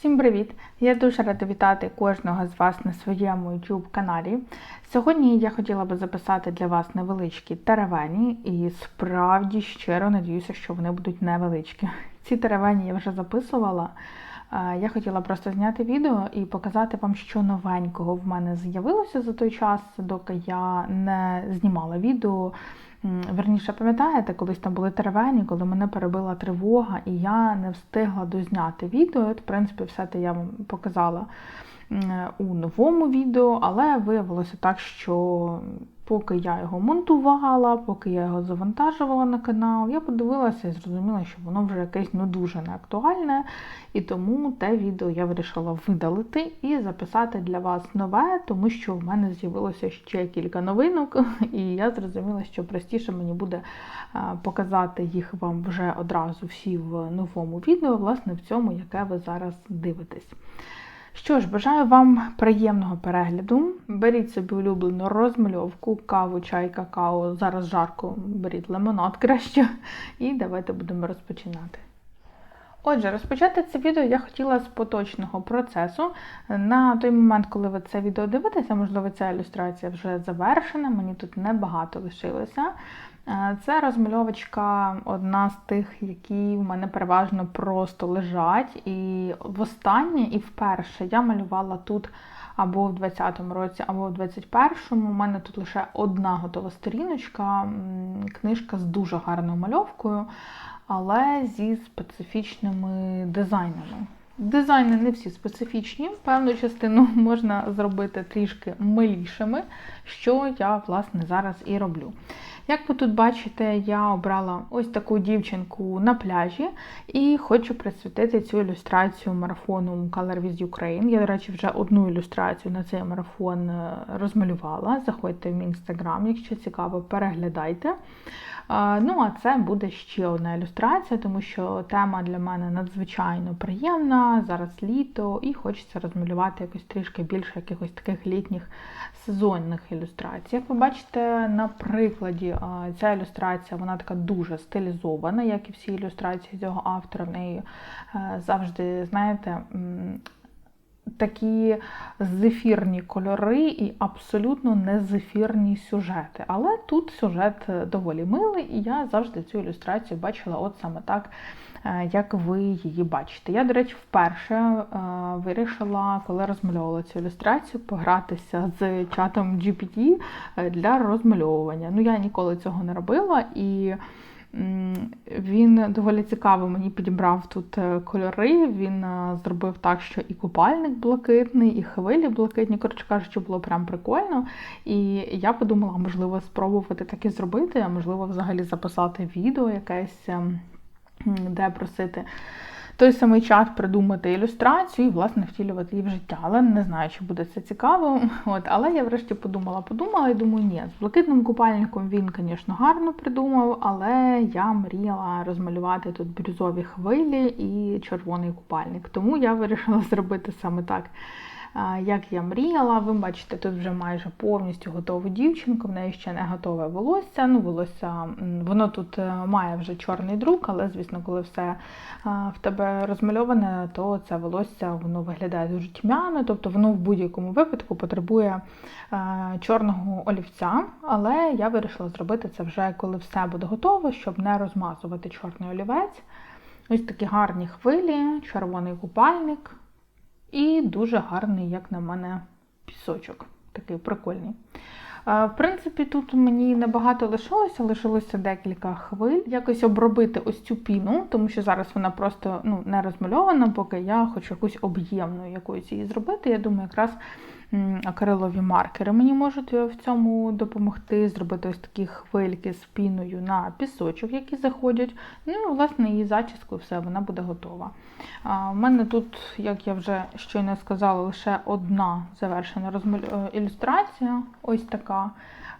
Всім привіт! Я дуже рада вітати кожного з вас на своєму YouTube каналі. Сьогодні я хотіла би записати для вас невеличкі теревені, і справді щиро надіюся, що вони будуть невеличкі. Ці теревені я вже записувала. Я хотіла просто зняти відео і показати вам, що новенького в мене з'явилося за той час, доки я не знімала відео. Верніше, пам'ятаєте, колись там були теревені, коли мене перебила тривога, і я не встигла дозняти відео. От, в принципі, все те я вам показала у новому відео, але виявилося так, що поки я його монтувала, поки я його завантажувала на канал, я подивилася і зрозуміла, що воно вже якесь ну дуже не актуальне. І тому те відео я вирішила видалити і записати для вас нове, тому що в мене з'явилося ще кілька новинок, і я зрозуміла, що простіше мені буде показати їх вам вже одразу всі в новому відео, власне, в цьому, яке ви зараз дивитесь. Що ж, бажаю вам приємного перегляду. Беріть собі улюблену розмальовку, каву, чай, какао. Зараз жарко, беріть лимонад краще. І давайте будемо розпочинати. Отже, розпочати це відео я хотіла з поточного процесу. На той момент, коли ви це відео дивитеся, можливо, ця ілюстрація вже завершена, мені тут небагато лишилося. Це розмальовочка одна з тих, які в мене переважно просто лежать. І востаннє і вперше я малювала тут або в 20-му році, або в 21-му. У мене тут лише одна готова сторіночка, книжка з дуже гарною мальовкою, але зі специфічними дизайнами. Дизайни не всі специфічні, певну частину можна зробити трішки милішими, що я, власне, зараз і роблю. Як ви тут бачите, я обрала ось таку дівчинку на пляжі і хочу присвятити цю ілюстрацію марафону Color with Ukraine. Я, до речі, вже одну ілюстрацію на цей марафон е, розмалювала. Заходьте в мій інстаграм, якщо цікаво, переглядайте. Ну, а це буде ще одна ілюстрація, тому що тема для мене надзвичайно приємна. Зараз літо, і хочеться розмалювати якось трішки більше якихось таких літніх сезонних ілюстрацій. Як ви бачите, на прикладі ця ілюстрація вона така дуже стилізована, як і всі ілюстрації цього автора. В неї е, завжди, знаєте, такі зефірні кольори і абсолютно не зефірні сюжети. Але тут сюжет доволі милий, і я завжди цю ілюстрацію бачила от саме так, е, як ви її бачите. Я, до речі, вперше е, вирішила, коли розмальовувала цю ілюстрацію, погратися з чатом GPT е, для розмальовування. Ну, я ніколи цього не робила і. Він доволі цікаво мені підібрав тут е, кольори. Він е, зробив так, що і купальник блакитний, і хвилі блакитні. Коротше кажучи, було прям прикольно. І я подумала, можливо, спробувати таке зробити, а можливо, взагалі записати відео якесь, ем, де просити той самий чат придумати ілюстрацію і, власне, втілювати її в життя. Але не знаю, чи буде це цікаво. От, але я врешті подумала, подумала і думаю, ні, з блакитним купальником він, звісно, гарно придумав, але я мріяла розмалювати тут бірюзові хвилі і червоний купальник. Тому я вирішила зробити саме так. Як я мріяла, ви бачите, тут вже майже повністю готову дівчинку, в неї ще не готове волосся. Ну, волосся, воно тут е, має вже чорний друк, але, звісно, коли все в тебе розмальоване, то це волосся воно виглядає дуже тьмяно, тобто воно в будь-якому випадку потребує е, чорного олівця. Але я вирішила зробити це вже коли все буде готово, щоб не розмазувати чорний олівець. Ось такі гарні хвилі, червоний купальник і дуже гарний, як на мене, пісочок. Такий прикольний. В принципі, тут мені небагато лишилося, лишилося декілька хвиль. Якось обробити ось цю піну, тому що зараз вона просто ну, не розмальована, поки я хочу якусь об'ємну якусь її зробити. Я думаю, якраз акрилові маркери можуть в цьому допомогти, зробити ось такі хвильки з піною на пісочок, які заходять. Ну і власне її зачіску, все, вона буде готова. У мене тут, як я вже щойно сказала, лише одна завершена розмаль... е, ілюстрація, ось така,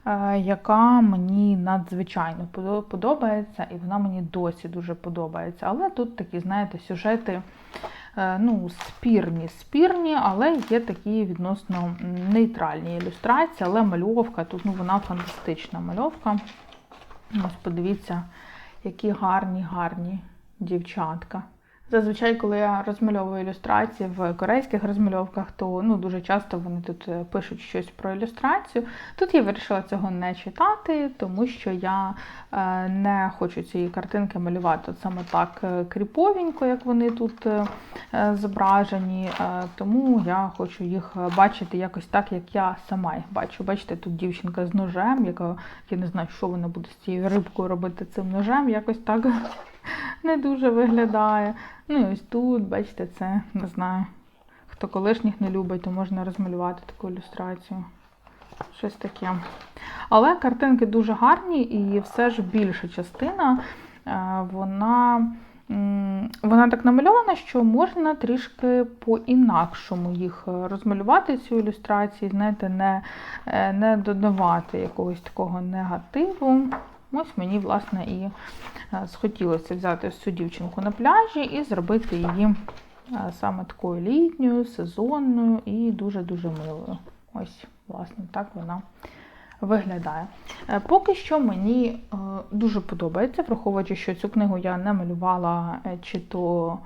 е, яка мені надзвичайно подобається, і вона мені досі дуже подобається. Але тут такі, знаєте, сюжети е, ну, спірні, спірні, але є такі відносно нейтральні ілюстрації, але мальовка тут ну, вона фантастична мальовка. Ось подивіться, які гарні, гарні дівчатка. Зазвичай, коли я розмальовую ілюстрації в корейських розмальовках, то ну, дуже часто вони тут е, пишуть щось про ілюстрацію. Тут я вирішила цього не читати, тому що я е, не хочу цієї картинки малювати от саме так е, кріповенько, як вони тут зображені. Тому я хочу їх бачити якось так, як я сама їх бачу. Бачите, тут дівчинка з ножем, яка я не знаю, що вона буде з цією рибкою робити цим ножем, якось так не дуже виглядає. Ну і ось тут, бачите, це не знаю. Хто колишніх не любить, то можна розмалювати таку ілюстрацію. Щось таке. Але картинки дуже гарні, і все ж більша частина, е, вона. Вона так намальована, що можна трішки по-інакшому їх розмалювати, цю ілюстрацію, знаєте, не, е, не додавати якогось такого негативу. Ось мені, власне, і е, схотілося взяти цю дівчинку на пляжі і зробити її е, саме такою літньою, сезонною і дуже-дуже милою. Ось, власне, так вона виглядає. Е, Поки що мені дуже подобається, враховуючи, що цю книгу я не малювала чи то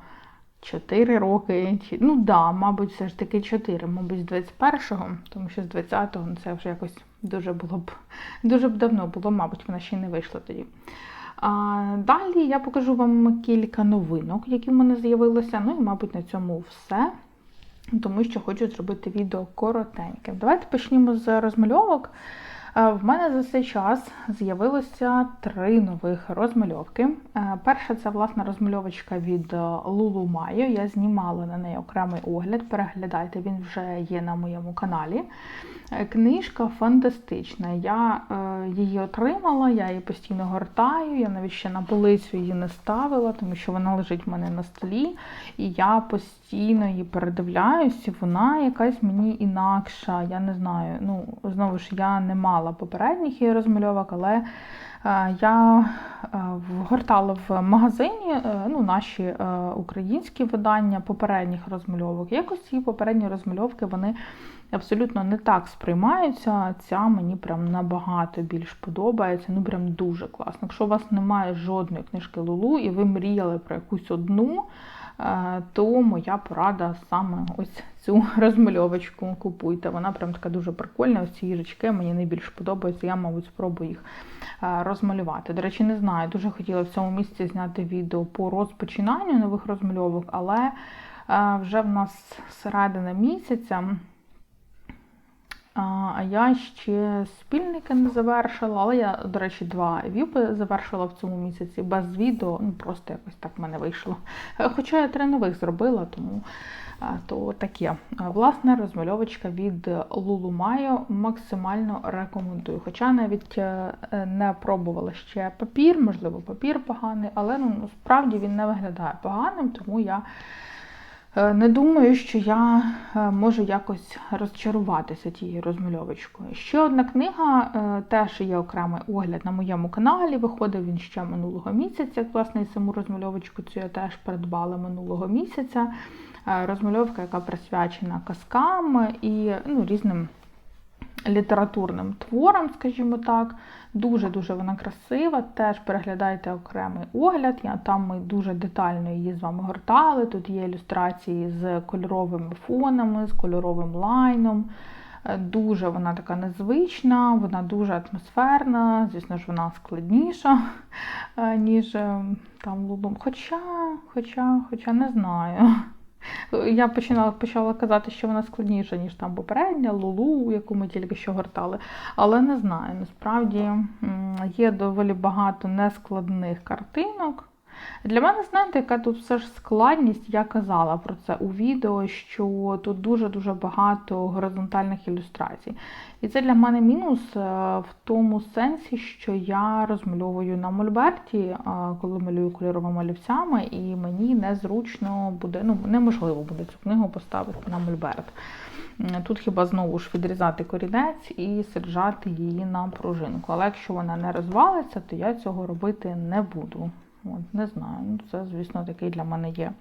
4 роки, чи ну да, мабуть, все ж таки 4, мабуть, з 21-го, тому що з 20-го ну, це вже якось дуже було б дуже б давно було, мабуть, вона ще й не вийшла тоді. А, далі я покажу вам кілька новинок, які в мене з'явилися. Ну і, мабуть, на цьому все. Тому що хочу зробити відео коротеньке. Давайте почнімо з розмальовок. В мене за цей час з'явилося три нових розмальовки. Перша це власна розмальовочка від е, Lulu Я знімала на неї окремий огляд. Переглядайте, він вже є на моєму каналі. Е, Книжка фантастична. Я е, її отримала, я її постійно гортаю. Я навіть ще на полицю її не ставила, тому що вона лежить в мене на столі, і я постійно її передивляюсь, і вона якась мені інакша. Я не знаю. Ну, знову ж я не мала попередніх її розмальовок, але е, я вгортала в магазині ну, наші українські видання попередніх розмальовок. Якось ці попередні розмальовки вони абсолютно не так сприймаються. Ця мені прям набагато більш подобається. Ну прям дуже класно. Якщо у вас немає жодної книжки Лулу і ви мріяли про якусь одну, е, то моя порада саме ось цю розмальовочку купуйте. Вона прям така дуже прикольна. Ось ці їжачки мені найбільше подобаються. Я, мабуть, спробую їх е, розмалювати. До речі, не знаю. Дуже хотіла в цьому місці зняти відео по розпочинанню нових розмальовок, але е, вже в нас середина місяця. Я ще спільники не завершила, але я, до речі, два віпи завершила в цьому місяці без відео. Ну просто якось так в мене вийшло. Хоча я три нових зробила, тому то таке. Власне, розмальовочка від Lulu Mayo максимально рекомендую. Хоча навіть е, не пробувала ще папір, можливо, папір поганий, але ну, насправді він не виглядає поганим, тому я. Е, Не думаю, що я е, можу якось розчаруватися тією розмальовочкою. Ще одна книга, е, теж є окремий огляд на моєму каналі. Виходив він ще минулого місяця. Власне, і саму розмальовочку цю я теж придбала минулого місяця. Розмальовка, яка присвячена казкам і ну, різним літературним творам, скажімо так. Дуже-дуже вона красива. Теж переглядайте окремий огляд. Я, там ми дуже детально її з вами гортали. Тут є ілюстрації з кольоровими фонами, з кольоровим лайном. Е, Дуже вона така незвична, вона дуже атмосферна, звісно ж, вона складніша, е, ніж е, там Лулум. Хоча, хоча, хоча не знаю. Я починала почала казати, що вона складніша, ніж там попередня, Лулу, яку ми тільки що гортали. Але не знаю. Насправді є доволі багато нескладних картинок. Для мене, знаєте, яка тут все ж складність, я казала про це у відео, що тут дуже-дуже багато горизонтальних ілюстрацій. І це для мене мінус е, в тому сенсі, що я розмальовую на мольберті, е, коли малюю кольоровими олівцями, і мені незручно буде, ну неможливо буде цю книгу поставити на мольберт. Тут хіба знову ж відрізати корінець і саджати її на пружинку. Але якщо вона не розвалиться, то я цього робити не буду. От, не знаю. Ну, це, звісно, такий для мене є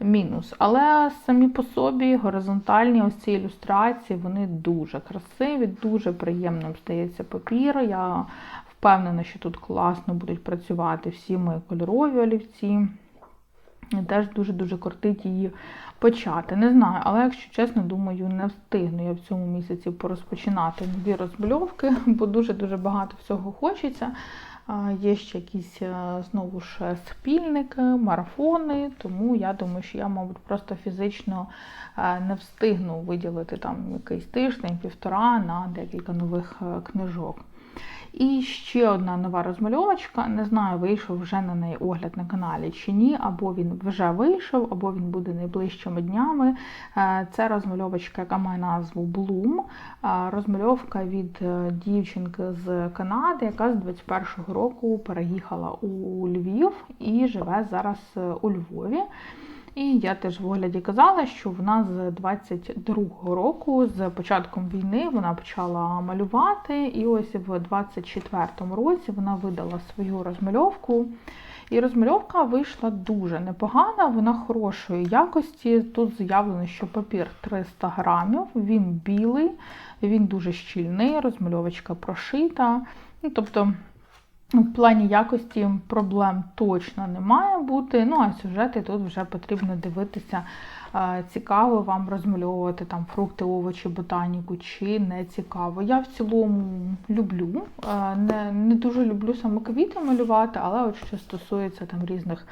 мінус. Але самі по собі горизонтальні ось ці ілюстрації, вони дуже красиві, дуже приємним здається папір. Я впевнена, що тут класно будуть працювати всі мої кольорові олівці. Теж дуже-дуже кортить її почати. Не знаю, але якщо чесно, думаю, не встигну я в цьому місяці порозпочинати нові розмальовки, бо дуже-дуже багато всього хочеться. Є ще якісь е, знову ж спільники, марафони, тому я думаю, що я, мабуть, просто фізично е, не встигну виділити там якийсь тиждень, півтора на декілька нових е, книжок. І ще одна нова розмальовочка. Не знаю, вийшов вже на неї огляд на каналі чи ні, або він вже вийшов, або він буде найближчими днями. Е, Це розмальовочка, яка має назву Bloom. Е, Розмальовка від е, дівчинки з Канади, яка з 21-го року переїхала у Львів і живе зараз у Львові. І я теж в огляді казала, що вона з 22-го року, з початком війни, вона почала малювати, і ось в 24-му році вона видала свою розмальовку. І розмальовка вийшла дуже непогана, вона хорошої якості. Тут заявлено, що папір 300 грамів, він білий, він дуже щільний, розмальовочка прошита. Ну, тобто в плані якості проблем точно не має бути. Ну а сюжети тут вже потрібно дивитися. Цікаво вам розмальовувати там фрукти, овочі, ботаніку чи не цікаво. Я в цілому люблю. Не, не дуже люблю саме квіти малювати, але от що стосується там різних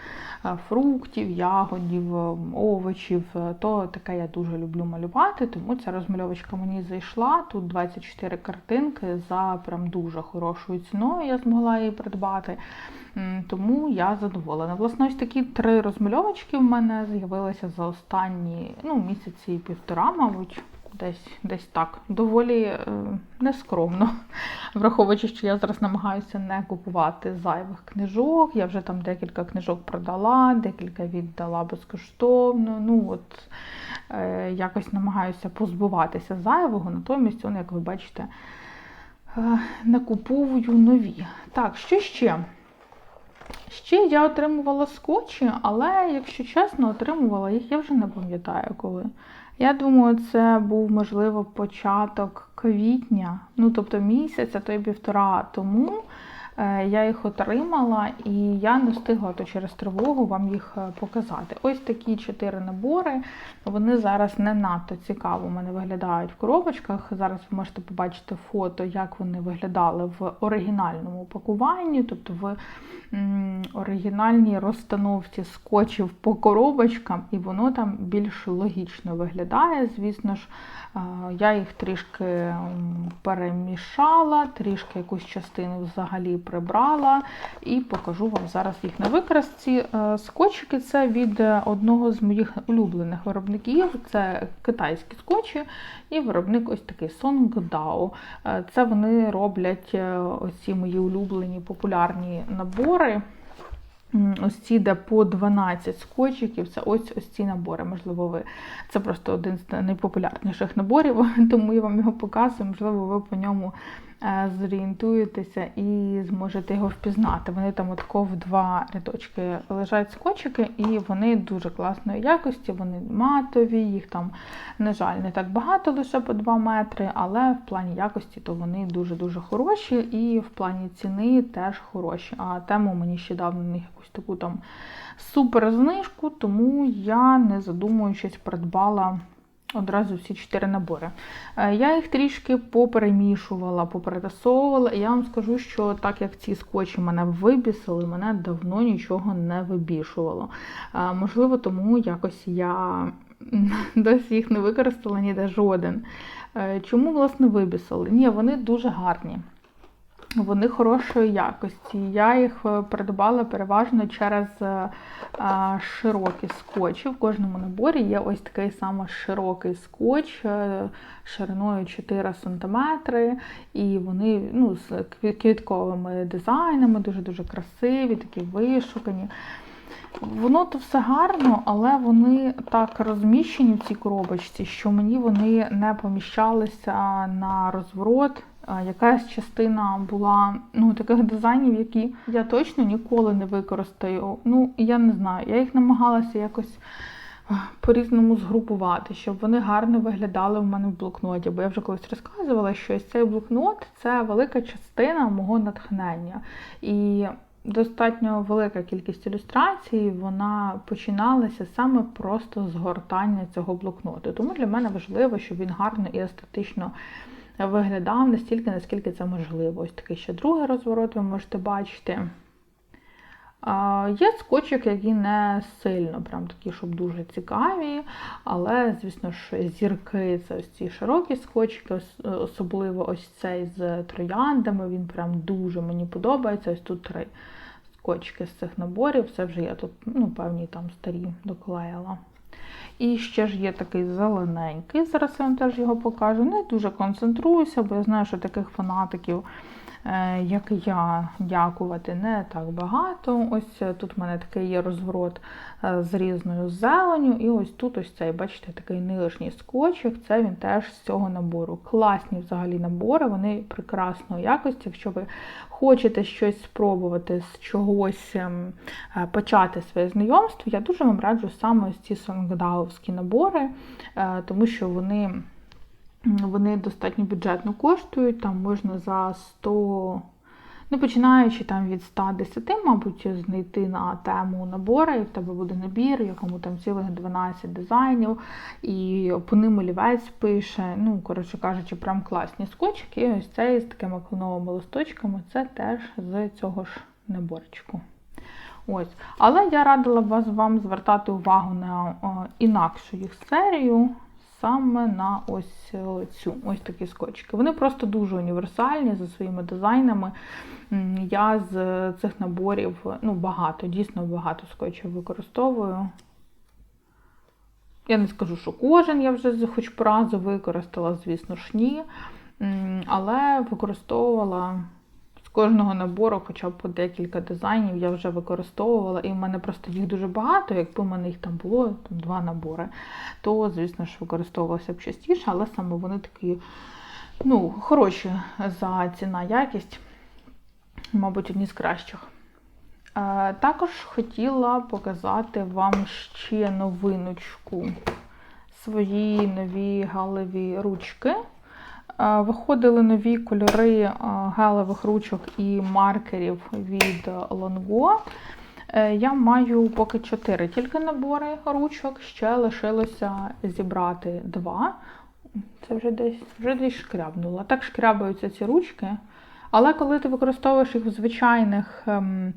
фруктів, ягодів, овочів, то таке я дуже люблю малювати, тому ця розмальовочка мені зайшла. Тут 24 картинки за прям дуже хорошою ціною я змогла її придбати. Тому я задоволена. Власне, ось такі три розмальовочки в мене з'явилися за останні ну, місяці півтора, мабуть. Десь, десь так, доволі е, нескромно, враховуючи, що я зараз намагаюся не купувати зайвих книжок. Я вже там декілька книжок продала, декілька віддала безкоштовно. Ну от е, якось намагаюся позбуватися зайвого, натомість, он, як ви бачите, е, накуповую нові. Так, що ще? Ще я отримувала скотчі, але, якщо чесно, отримувала їх, я вже не пам'ятаю коли. Я думаю, це був, можливо, початок квітня, ну тобто місяця, то й півтора тому. Е, Я їх отримала і я не встигла то через тривогу вам їх е, показати. Ось такі чотири набори. Вони зараз не надто цікаво у мене виглядають в коробочках. Зараз ви можете побачити фото, як вони виглядали в оригінальному пакуванні, тобто в оригінальній розстановці скотчів по коробочкам, і воно там більш логічно виглядає. Звісно ж, е, я їх трішки перемішала, трішки якусь частину взагалі прибрала і покажу вам зараз їх на викрасці. Е, Скотчики це від е, одного з моїх улюблених виробників. Це китайські скотчі, і виробник ось такий Songdao. Е, Це вони роблять е, ось ці мої улюблені популярні набори. Ось ці, де по 12 скотчиків, це ось ось ці набори. Можливо, ви це просто один з найпопулярніших наборів, тому я вам його показую. Можливо, ви по ньому зорієнтуєтеся і зможете його впізнати. Вони там отако в два рядочки лежать скотчики, і вони дуже класної якості, вони матові, їх там, на жаль, не так багато, лише по 2 метри, але в плані якості то вони дуже-дуже хороші, і в плані ціни теж хороші. А тему мені ще дав на них якусь таку там супер знижку, тому я, не задумуючись, придбала одразу всі чотири набори. Е, Я їх трішки поперемішувала, поперетасовувала, і я вам скажу, що так як ці скотчі мене вибісили, мене давно нічого не вибішувало. Е, Можливо, тому якось я досі їх не використала ніде жоден. Е, Чому, власне, вибісили? Ні, вони дуже гарні. Вони хорошої якості. Я їх е, придбала переважно через е, широкі скотчі. В кожному наборі є ось такий саме широкий скотч е, шириною 4 см, і вони ну, з квітковими дизайнами, дуже-дуже красиві, такі вишукані. Воно то все гарно, але вони так розміщені в цій коробочці, що мені вони не поміщалися на розворот. Якась частина була ну, таких дизайнів, які я точно ніколи не використаю. Ну, я не знаю, я їх намагалася якось по-різному згрупувати, щоб вони гарно виглядали в мене в блокноті. Бо я вже колись розказувала, що цей блокнот це велика частина мого натхнення. І достатньо велика кількість ілюстрацій, вона починалася саме просто з гортання цього блокноту. Тому для мене важливо, щоб він гарно і естетично виглядав настільки, наскільки це можливо. Ось такий ще другий розворот ви можете бачити. Є скотчик, які не сильно прям такі, щоб дуже цікаві, але, звісно ж, зірки це ось ці широкі скотчики, особливо ось цей з трояндами. Він прям дуже мені подобається. Ось тут три скотчики з цих наборів. Це вже я тут, ну, певні там старі доклеїла. І ще ж є такий зелененький. Зараз я вам теж його покажу. Не дуже концентруюся, бо я знаю, що таких фанатиків. Е, як я дякувати не так багато. Ось е, тут в мене такий є розворот е, з різною зеленю. І ось тут ось цей, бачите, такий нижній скотчик, це він теж з цього набору. Класні взагалі набори, вони прекрасної якості. Якщо ви хочете щось спробувати з чогось ем, почати своє знайомство, я дуже вам раджу саме ось ці сонгдаувські набори, тому що вони. Вони достатньо бюджетно коштують, там можна за 100, ну починаючи там від 110, мабуть, знайти на тему набори, і в тебе буде набір, якому там цілих 12 дизайнів, і по ним олівець пише. Ну, коротше кажучи, прям класні скотчики. І ось цей з такими клоновими листочками це теж з цього ж наборчику. Ось. Але я радила вас вам звертати увагу на о, інакшу їх серію саме на ось е, цю ось такі скотчики. Вони просто дуже універсальні за своїми дизайнами. Я з цих наборів ну, багато, дійсно багато скотчів використовую. Я не скажу, що кожен я вже хоч по разу використала, звісно ж, ні. Але використовувала кожного набору, хоча б по декілька дизайнів, я вже використовувала, і в мене просто їх дуже багато. Якби в мене їх там було там, два набори, то, звісно ж, використовувалося б частіше, але саме вони такі ну, хороші за ціна якість, мабуть, одні з кращих. Е, також хотіла показати вам ще новиночку свої нові галеві ручки. Виходили нові кольори гелевих ручок і маркерів від Longo. Е, я маю поки 4 тільки набори ручок, ще лишилося зібрати два. Це вже десь вже десь шкрябнуло. Так шкрябаються ці ручки. Але коли ти використовуєш їх в звичайних ем, Е,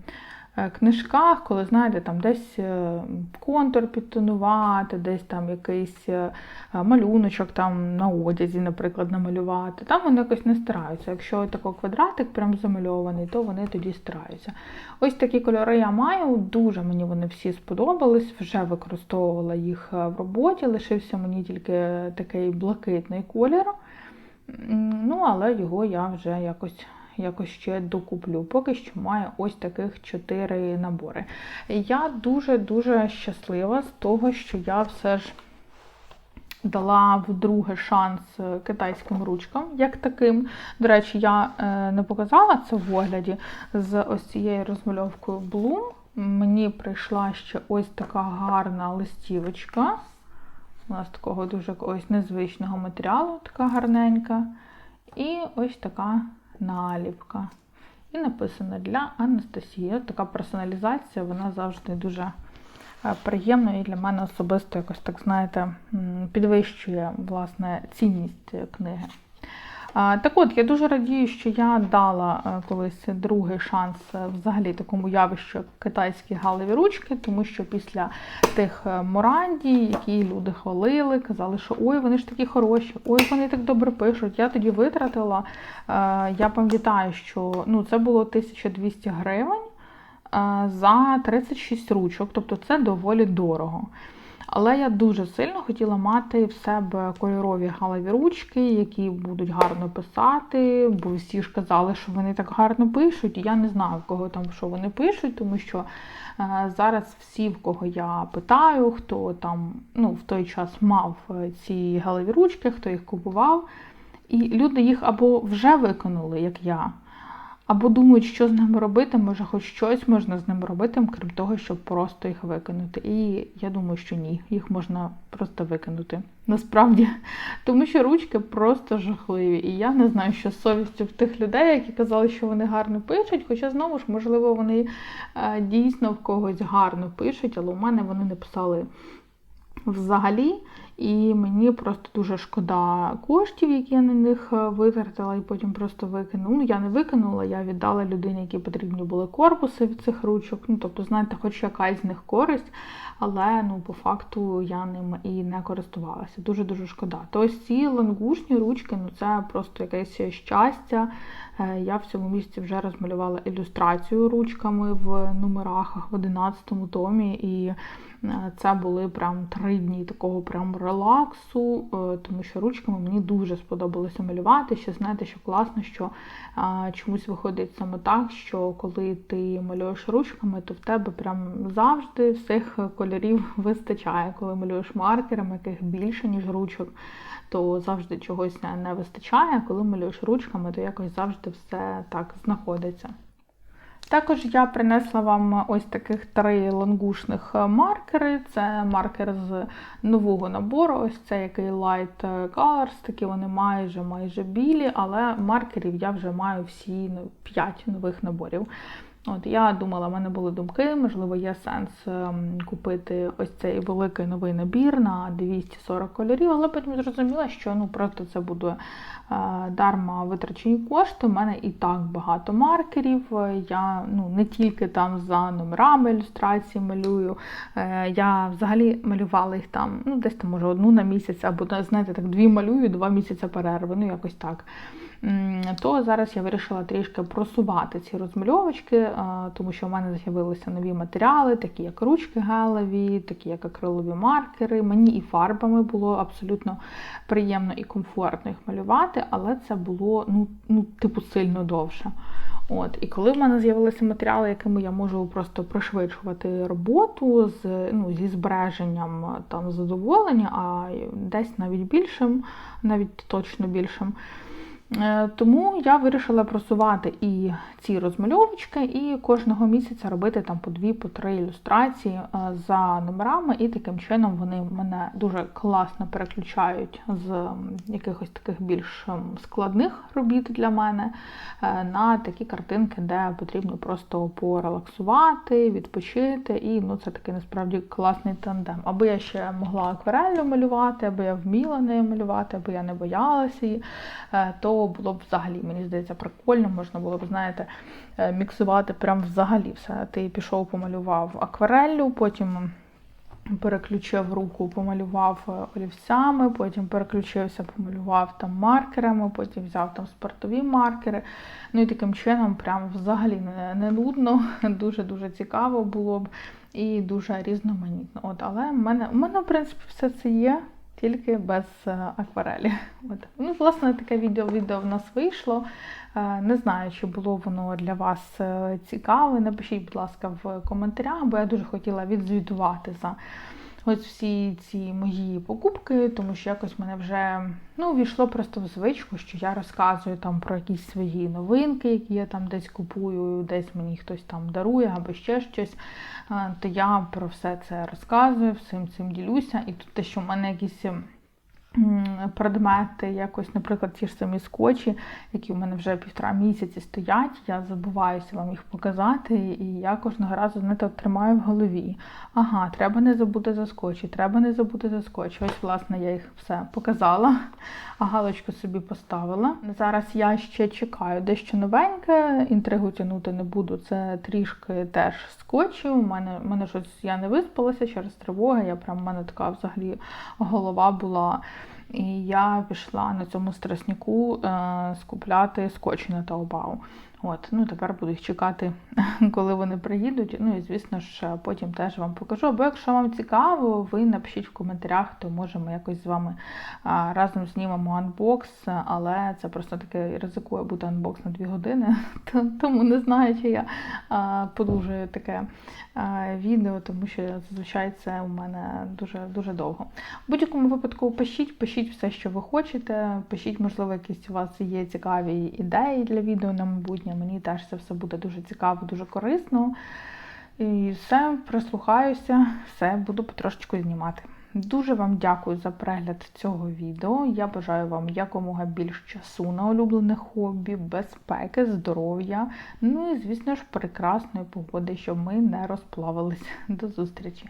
книжках, коли, знаєте, там десь е, контур підтонувати, десь там якийсь е, малюночок там на одязі, наприклад, намалювати. Там вони якось не стараються. Якщо такий квадратик прям замальований, то вони тоді стараються. Ось такі кольори я маю, дуже мені вони всі сподобались, вже використовувала їх в роботі, лишився мені тільки такий блакитний колір. Ну, але його я вже якось якось ще докуплю. Поки що маю ось таких чотири набори. Я дуже-дуже щаслива з того, що я все ж. Дала вдруге шанс китайським ручкам, як таким. До речі, я е, не показала це в огляді з ось цією розмальовкою Bloom. Мені прийшла ще ось така гарна листівочка. У нас такого дуже ось незвичного матеріалу, така гарненька. І ось така наліпка. І написано для Анастасії. Така персоналізація, вона завжди дуже е, приємна і для мене особисто якось так, знаєте, підвищує власне цінність книги. Так от, я дуже радію, що я дала е, колись другий шанс е, взагалі такому явищу китайські галеві ручки, тому що після тих е, морандій, які люди хвалили, казали, що ой, вони ж такі хороші, ой, вони так добре пишуть. Я тоді витратила. Я пам'ятаю, що ну, це було 1200 гривень за 36 ручок, тобто це доволі дорого. Але я дуже сильно хотіла мати в себе кольорові галеві ручки, які будуть гарно писати, бо всі ж казали, що вони так гарно пишуть. Я не знаю, в кого там що вони пишуть, тому що е, зараз всі, в кого я питаю, хто там ну, в той час мав е, ці галеві ручки, хто їх купував. І люди їх або вже виконали, як я, або думають, що з ними робити, може, хоч щось можна з ними робити, крім того, щоб просто їх викинути. І я думаю, що ні, їх можна просто викинути. Насправді, тому що ручки просто жахливі. І я не знаю, що з совістю в тих людей, які казали, що вони гарно пишуть. Хоча знову ж, можливо, вони е, дійсно в когось гарно пишуть, але у мене вони не писали взагалі. І мені просто дуже шкода коштів, які я на них е, витратила, і потім просто викинула. Ну, я не викинула, я віддала людині, які потрібні були корпуси від цих ручок. Ну, тобто, знаєте, хоч якась з них користь, але ну, по факту я ним і не користувалася. Дуже-дуже шкода. То ось ці лангушні ручки, ну це просто якесь щастя. Е, Я в цьому місці вже розмалювала ілюстрацію ручками в номерах в 11 томі. і Е, це були прям три дні такого прям релаксу, е, тому що ручками мені дуже сподобалося малювати. Ще знаєте, що класно, що чомусь виходить саме так, що коли ти малюєш ручками, то в тебе прям завжди всіх кольорів вистачає. Коли малюєш маркерами, яких більше, ніж ручок, то завжди чогось не вистачає. Коли малюєш ручками, то якось завжди все так знаходиться. Також я принесла вам ось таких три лангушних маркери. Це маркер з нового набору. Ось це який Light Colors, такі вони майже майже білі, але маркерів я вже маю всі 5 ну, нових наборів. От Я думала, в мене були думки, можливо, є сенс ем, купити ось цей великий новий набір на 240 кольорів, але потім зрозуміла, що ну просто це буде е, дарма витрачені кошти. У мене і так багато маркерів. Я ну, не тільки там за номерами ілюстрації малюю. Е, я взагалі малювала їх там, ну, десь там, може, одну на місяць, або знаєте, так, дві малюю, два місяці перерви, ну якось так то зараз я вирішила трішки просувати ці розмальовочки, тому що в мене з'явилися нові матеріали, такі як ручки гелеві, такі як акрилові маркери. Мені і фарбами було абсолютно приємно і комфортно їх малювати, але це було ну, ну типу сильно довше. От, І коли в мене з'явилися матеріали, якими я можу просто пришвидшувати роботу з, ну, зі збереженням там задоволення, а десь навіть більшим, навіть точно більшим. Е, тому я вирішила просувати і ці розмальовочки, і кожного місяця робити там по дві, по три ілюстрації е, за номерами, і таким чином вони мене дуже класно переключають з якихось таких більш складних робіт для мене е, на такі картинки, де потрібно просто порелаксувати, відпочити. І ну, це такий насправді класний тандем. Аби я ще могла акварелью малювати, аби я вміла нею малювати, аби я не боялася її, то було б взагалі, мені здається, прикольно, можна було б, знаєте, е, міксувати прям взагалі все. Ти пішов, помалював аквареллю, потім переключив руку, помалював е, олівцями, потім переключився, помалював там маркерами, потім взяв там спортові маркери. Ну і таким чином, прям взагалі не, не нудно, дуже-дуже цікаво було б і дуже різноманітно. От, Але в мене, в мене, в принципі, все це є тільки без е, акварелі. От. Ну, Власне, таке відео відео в нас вийшло. Е, не знаю, чи було воно для вас е, цікаве. Напишіть, будь ласка, в коментарях, бо я дуже хотіла відзвітувати за ось всі ці мої покупки, тому що якось мене вже ну, війшло просто в звичку, що я розказую там про якісь свої новинки, які я там десь купую, десь мені хтось там дарує або ще щось. То я про все це розказую, всім цим ділюся. І тут те, що в мене якісь предмети, якось, наприклад, ті ж самі скотчі, які у мене вже півтора місяці стоять, я забуваюся вам їх показати, і я кожного разу знаєте, тримаю в голові. Ага, треба не забути за скотчі, треба не забути за скотчі. Ось, власне, я їх все показала, а галочку собі поставила. Зараз я ще чекаю дещо новеньке, інтригу тягнути не буду. Це трішки теж скотчі. У мене мене щось я не виспалася через тривоги. Я прям у мене така взагалі голова була. І я пішла на цьому страсніку е, скупляти скотч на Таобау. От, ну Тепер буду їх чекати, коли вони приїдуть. Ну і, звісно ж, потім теж вам покажу. Або якщо вам цікаво, ви напишіть в коментарях, то можемо якось з вами разом знімемо анбокс, але це просто таке ризикує бути анбокс на 2 години, тому не знаю, чи я подовжую таке відео, тому що зазвичай це у мене дуже дуже довго. В будь-якому випадку пишіть, пишіть все, що ви хочете. Пишіть, можливо, якісь у вас є цікаві ідеї для відео на майбутнє тижня. Мені теж це все буде дуже цікаво, дуже корисно. І все, прислухаюся, все буду потрошечку знімати. Дуже вам дякую за перегляд цього відео. Я бажаю вам якомога більш часу на улюблене хобі, безпеки, здоров'я. Ну і, звісно ж, прекрасної погоди, щоб ми не розплавилися. До зустрічі!